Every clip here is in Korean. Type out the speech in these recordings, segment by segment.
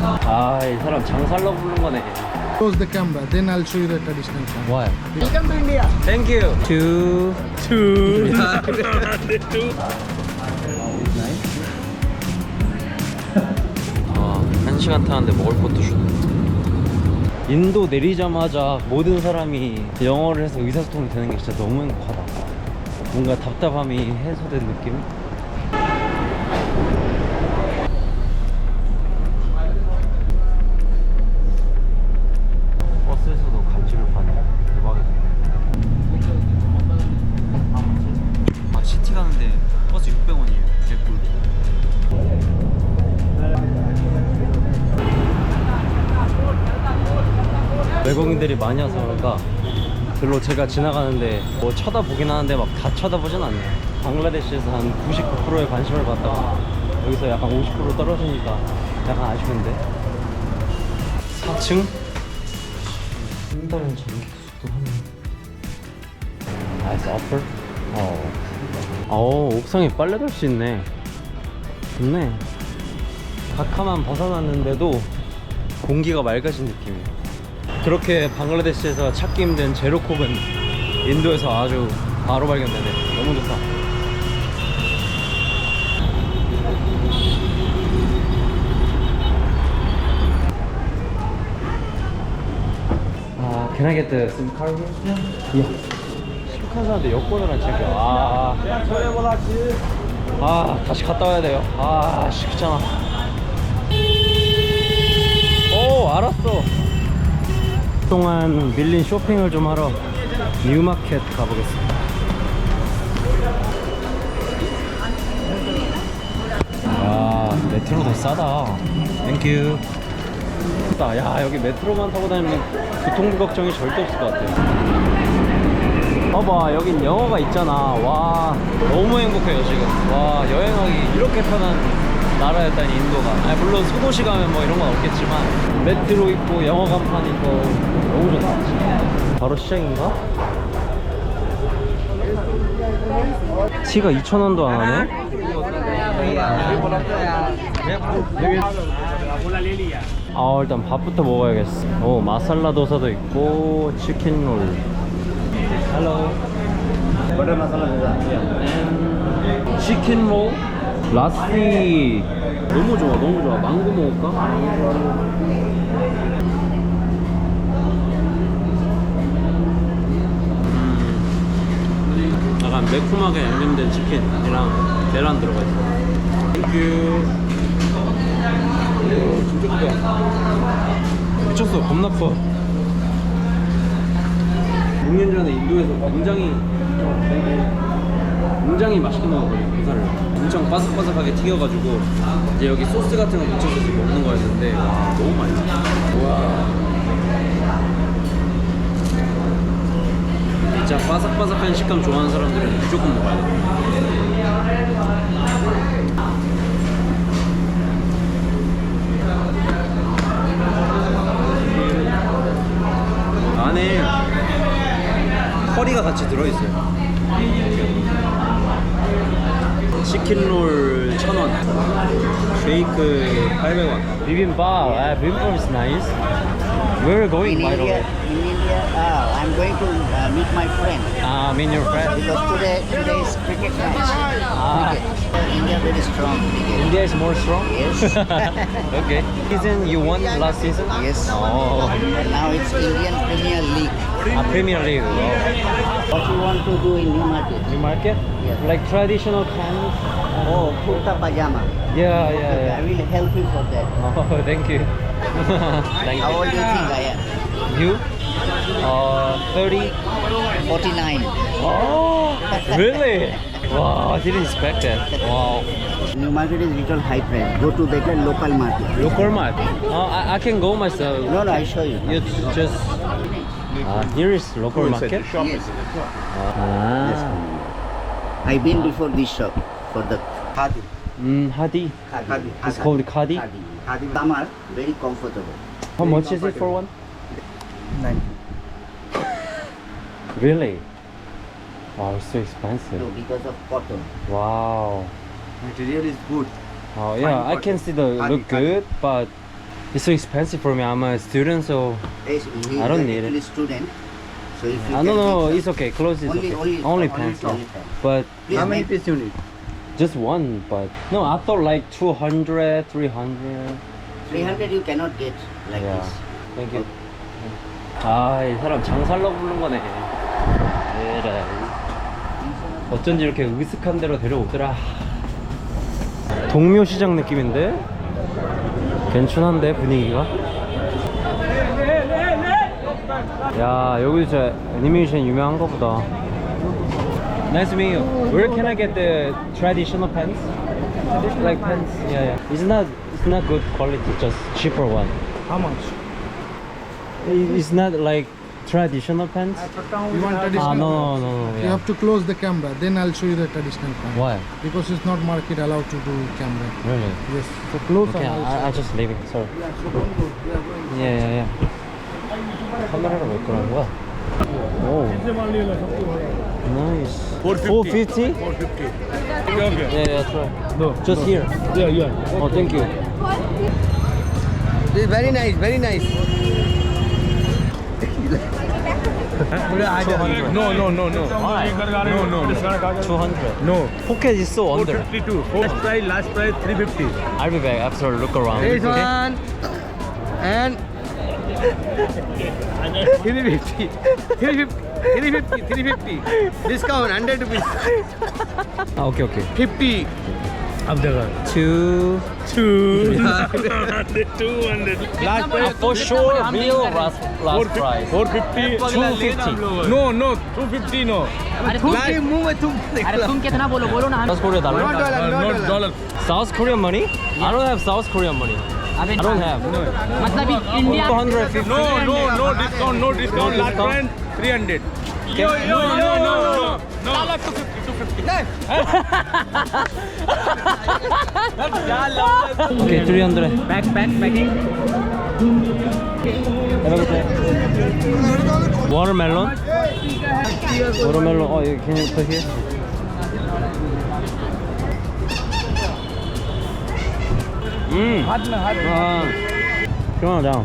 아, 이 사람 장살러 부른 거네. Close the camera, then I'll show you the traditional camera. Why? Welcome to India. Thank you. Two. Two. 아, 한 시간 타는데 먹을 것도 주네. 인도 내리자마자 모든 사람이 영어를 해서 의사소통이 되는 게 진짜 너무 행복하다. 뭔가 답답함이 해소된 느낌? 외국인들이 많이 와서 그런가 별로 제가 지나가는데 뭐 쳐다보긴 하는데 막 다 쳐다보진 않네요. 방글라데시에서 한 99%의 관심을 받다가 여기서 약간 50% 떨어지니까 약간 아쉬운데? 4층? 한 달은 전기수도 하네 나이스 어플? 어. 어 옥상에 빨래 덜수 있네. 좋네. 가카만 벗어났는데도 공기가 맑아진 느낌이에요 그렇게 방글라데시에서 찾기 힘든 제로콕은 인도에서 아주 바로 발견되네. 너무 좋다. 아, can I get the SIM card here? Yeah. 심카사한테 여권을 안 챙겨. 아, 아, 다시 갔다 와야 돼요. 아, 씨, 귀찮아. 오, 알았어. 동안 밀린 쇼핑을 좀 하러 뉴마켓 가보겠습니다. 야, 메트로 더 싸다. 땡큐. 싸. 야, 여기 메트로만 타고 다니면 교통비 걱정이 절대 없을 것 같아요. 봐봐, 여긴 영어가 있잖아. 와, 너무 행복해요, 지금. 와, 여행하기 이렇게 편한 나라였다 니, 인도가. 아니, 물론 소도시 가면 뭐 이런 건 없겠지만, 메트로 있고, 영어 간판 있고, 너무 좋다. 바로 시장인가? 티가 2,000원도 안 하네? 아 일단 밥부터 먹어야겠어 오 마살라 도사도 있고 치킨 롤 Hello Butter masala dosa 라스티 너무 좋아 너무 좋아. 망고 먹을까? 음, 약간 매콤하게 양념된 치킨이랑 계란 들어가 있어. 땡큐 진짜 크다. 미쳤어 겁나 커. 6년 전에 인도에서 굉장히 굉장히 맛있게 먹었거든요 고사를 엄청 바삭바삭하게 튀겨가지고 이제 여기 소스 같은 거 묻혀서 먹는 거였는데 와 너무 맛있어 와. 진짜 바삭바삭한 식감 좋아하는 사람들은 무조건 먹어야 돼. 안에 커리가 같이 들어있어요. 치킨롤 1,000원, 쉐이크 800원. 비빔밥, 아, 비빔밥 is nice. Where are you going, in by the India, way? in India, uh, I'm going to uh, meet my friend Ah, mean your friend. because today today is cricket match. Ah. Cricket. India very strong. Cricket. India is more strong? Yes. okay. Season you won last season? Yes. Oh, And now it's Indian Premier League. a Premier League. Wow. What you want to do in New Market? New market? Yes. Like traditional kind? Oh, kurta pajama. Yeah, Okay, yeah, I yeah. will help you for that. Oh, thank you. thank How you. old do you think I am? You? Uh, 30? 49. Oh, really? Wow, I didn't expect that. Wow. New Market is little high price. Go to better local market. Local market? Uh, I, I can go myself. No, no, I show you. You just... Uh, here is local market? Yes. Ah. I've been before this shop for the khadi. Mm, Hadi. Khadi. It's called Khadi? Khadi. Khadi. Summer, very comfortable. How much is it for one? Nine. Really? Wow, it's so expensive. No, expensive. because of cotton. Wow. Material is good. Oh yeah, I Fine can see the Khadi, look khadi. good, but It's so expensive for me. I'm a student, so Yes, he I don't is need actually it. student. So if you can no, no, it's okay. Clothes is Only- okay. only- only only pants. only yeah. pants. But Please How many pieces you need? Just one. But no, I thought like 200, 300. 300 you cannot get like Yeah. this. Thank you. 아, 이 사람 장살러 부른 거네. 에라이. 어쩐지 이렇게 으슥한 데로 데려오더라. 동묘시장 느낌인데? 괜찮은데 분위기가? 야, 여기 진짜 애니메이션 유명한 거 보다. Nice to meet you. Where can I get the traditional pants? Like pants? Yeah, yeah. It's not, it's not good quality, just cheaper one. How much? It's not like traditional pants. You want traditional? Ah, no, no, no, no. You Yeah. have to close the camera, then I'll show you the traditional pant. Why? Because it's not market allowed to do camera. Really? Yes. So close Okay, and I'll I, I just leave it. Sorry. Yeah, yeah, yeah. 카메라를 왜 끄는 거야? 오. Nice. 450? 450? Yeah, yeah, try. No. Just here. Yeah, yeah. Oh, thank you. This is very nice, very nice. No, no, no, no. Why? No, no, no. 200. No. Pocket is so under. 452. First price, last price 350. I'll be back after a look around. This okay? one and 350. 350. 350. 350. Discount 100 rupees. Ah, okay, okay. 50. अब जगह Two. two two hundred last Uh, for sure, real last, last price. four fifty 250. no no two fifty no अरे तुम Last मुंह में तुम अरे तुम कितना बोलो बोलो ना South Korea dollar? Not dollar, not not dollar. dollar South Korean money? I don't have South Korean money. I don't have. मतलब India 250. no no no discount no discount last discount? price three hundred no no no no no Okay, 300. Back back backing Have a good day. Watermelon? Watermelon. Oh, you- can put here? 음. 하드네 하드. 아. 시원하다.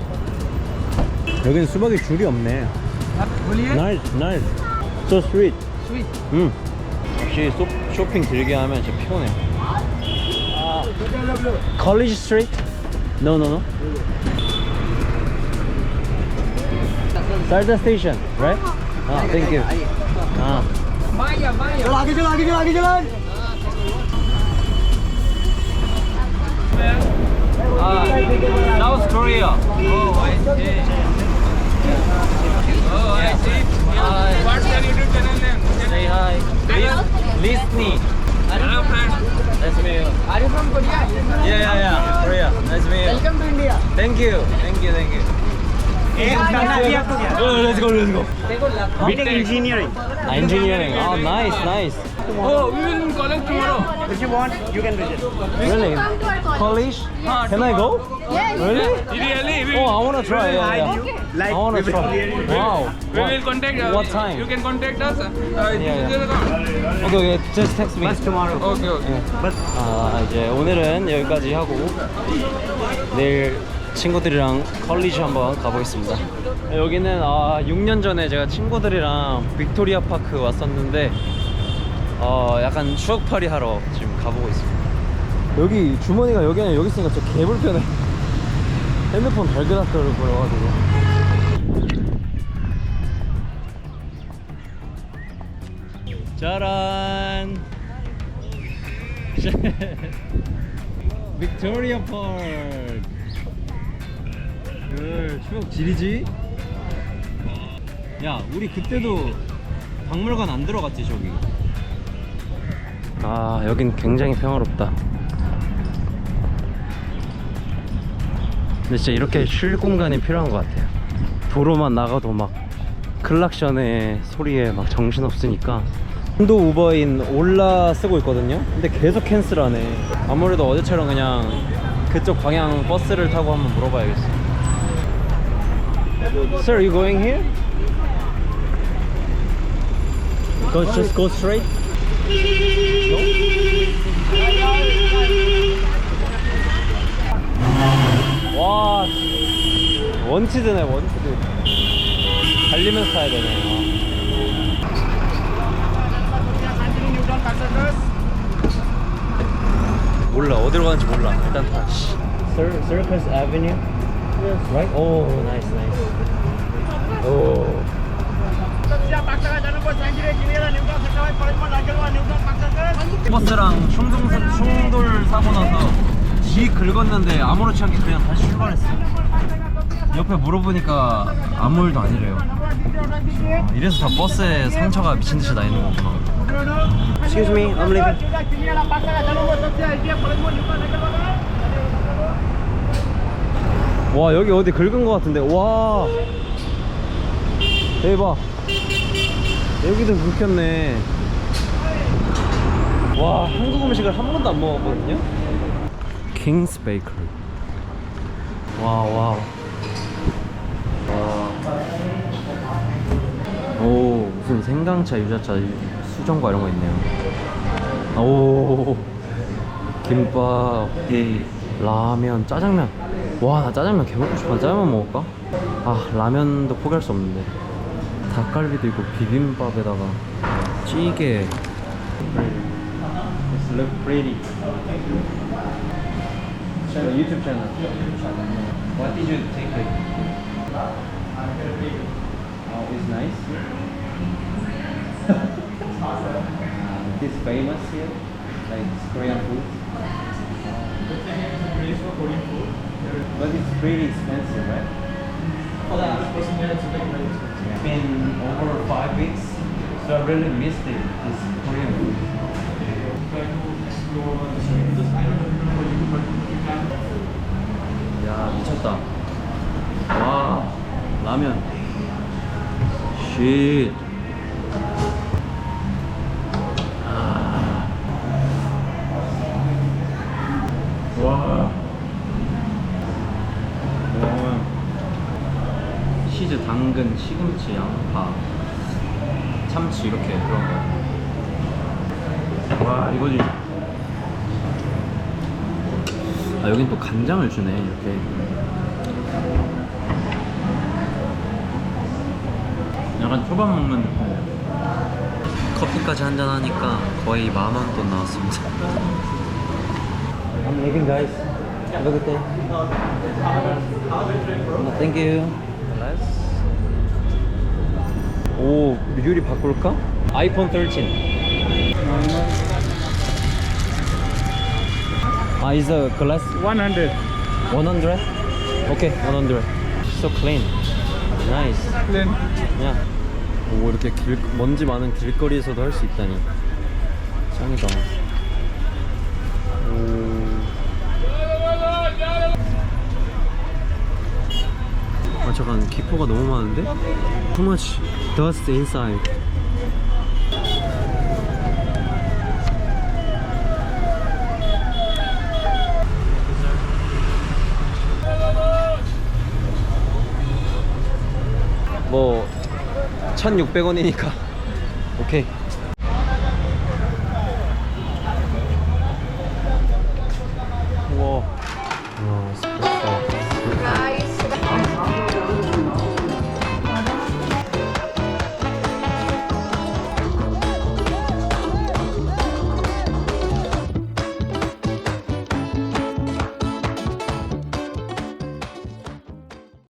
여기는 수박이 줄이 없네. 볼리에? 나이스 나이스. So sweet. 스윗. 음. 역시 쇼, 쇼핑 길게 하면 진짜 피곤해. College Street? No no no. Sarda Station, right? Ah, thank you. Ah. Lagi jalan, lagi jalan, lagi jalan. Ah, South Korea. Oh, I see. Oh, I see. Hi. what's your youtube channel name Say hi. Lis- Lisney. hello friend Nice to meet you. Are you from Korea? Yeah, yeah, yeah. Korea. Nice to meet you. Welcome to India. Thank you. Thank you. Thank you. Oh, let's go. Let's go. engineering. Ah, Engineering. Oh, nice, nice. oh we will in college tomorrow If you want, you can visit. Really? Polish? Can I go? Really? really we, Oh, I wanna try. Yeah, yeah. Like I wanna we will try. Wow. we will contact uh, What time? you can contact us uh, yeah. this is the account. Okay, okay. Just text me. tomorrow. okay okay 아 이제 오늘은 여기까지 하고 내일 친구들이랑 컬리지 한번 가보겠습니다. 여기는 아 6년 전에 제가 친구들이랑 빅토리아 파크 왔었는데 어 약간 추억팔이 하러 지금 가보고 있습니다. 여기 주머니가 여기 아니라 여기 있으니까 진짜 개불편해. 핸드폰 발그닥거릴 거여가지고. 짜란! 빅토리아 파크 그 추억 지리지? 야 우리 그때도 박물관 안 들어갔지 저기? 아 여긴 굉장히 평화롭다. 근데 진짜 이렇게 쉴 공간이 필요한 것 같아요. 도로만 나가도 막 클락션의 소리에 막 정신없으니까. 인도 우버인 올라 쓰고 있거든요? 근데 계속 캔슬하네. 아무래도 어제처럼 그냥 그쪽 방향 버스를 타고 한번 물어봐야겠어 Sir, you going here? Go, just go straight? No? 와 원치드네 원치드 달리면서 타야 되네 아. 몰라 어디로 가는지 몰라 일단 타 Cir Circus Avenue right? 오 나이스 나이스 오 버스랑 충동, 충돌 사고 나서 지 긁었는데 아무렇지 않게 그냥 다시 출발했어 옆에 물어보니까 아무 일도 아니래요. 아, 이래서 다 버스에 상처가 미친 듯이 나 있는 거구나. Excuse me, I'm leaving 와 여기 어디 긁은 거 같은데. 와. 대박. 여기도 긁혔네. 와 한국 음식을 한 번도 안 먹었거든요? 킹스 베이커리 와와. 오 무슨 생강차 유자차 수정과 이런 거 있네요. 오. 김밥 라면 짜장면 와 나 짜장면 개 먹고 싶어 짜장면 먹을까? 아 라면도 포기할 수 없는데 닭갈비도 있고 비빔밥에다가 찌개 It's look pretty channel, YouTube channel What did you take it? Oh, it's nice It's famous here Like it's Korean food But it's pretty expensive, right? It's been over five weeks, so I really missed it. This Korean food. 야 미쳤다. 와 라면. 쉿. 치즈, 당근, 시금치, 양파, 참치 이렇게 들어간 거. 와 이거지. 아 여긴 또 간장을 주네 이렇게. 약간 초밥 먹는. 커피까지 한잔 하니까 거의 만 원 돈 나왔습니다. I'm leaving guys. Have a good day. No, thank you. 오, 유리 바꿀까? 아이폰 13. 아, is the glass 100. 100? Okay, 100. So clean. Nice. Plain. 야. 오, 이렇게 길, 먼지 많은 길거리에서도 할 수 있다니. 짱이다. 오. 아 잠깐 기포가 너무 많은데? Too much dust inside 뭐 1600원이니까 오케이